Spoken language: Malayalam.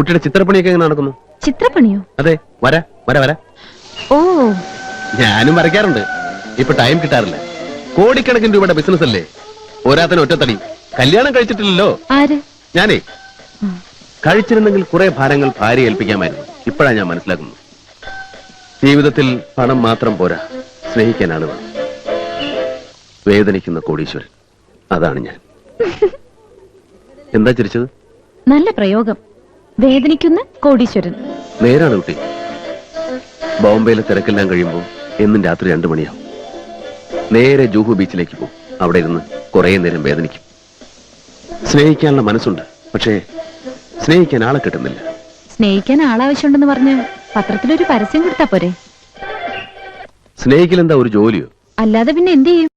കുട്ടിയുടെ ചിത്രപ്പണിയൊക്കെ എങ്ങനെ നടക്കുന്നു? ചിത്രപ്പണിയോ? അതെ വര വര വര. ഓ. ഞാനും വരയ്ക്കാറുണ്ട്. ഇപ്പൊ ടൈം കിട്ടാറില്ല. കോടിക്കണക്കിന് രൂപയുടെ ബിസിനസ് അല്ലേ? പോരാത്തന് ഒറ്റത്തടി. കല്യാണം കഴിച്ചിട്ടില്ലല്ലോ? ആര്? ഞാനേ. കഴിച്ചിരുന്നെങ്കിൽ കുറെ ഭാരങ്ങൾ ഭാര്യ ഏൽപ്പിക്കാമായിരുന്നു. ഇപ്പോഴാ ഞാൻ മനസ്സിലാക്കുന്നു ജീവിതത്തിൽ പണം മാത്രം പോരാ. സ്നേഹിക്കാനാണ് വേണം. വേദനിക്കുന്ന കോടീശ്വരൻ. അതാണ് ഞാൻ. എന്താ ചിരിച്ചത്? നല്ല പ്രയോഗം. വേദനിക്കുന്ന കോടീശ്വരൻ. നേരാണ് കുട്ടി. ബോംബെയിലെ തിരക്കെല്ലാം കഴിയുമ്പോൾ എന്നും രാത്രി രണ്ടു മണിയാവും. നേരെ ജൂഹു ബീച്ചിലേക്ക് പോകും. അവിടെ ഇരുന്ന് കുറേ നേരം വേദനിക്കും. സ്നേഹിക്കാനുള്ള മനസ്സുണ്ട് പക്ഷേ സ്നേഹിക്കാൻ ആളെ കിട്ടുന്നില്ല. സ്നേഹിക്കാൻ ആളാവശ്യമുണ്ടെന്ന് പറഞ്ഞ് പത്രത്തിലൊരു പരസ്യം കൊടുത്താ പോരെ. സ്നേഹിക്കലെന്താ ഒരു ജോലിയോ? അല്ലാതെ പിന്നെ എന്ത് ചെയ്യും?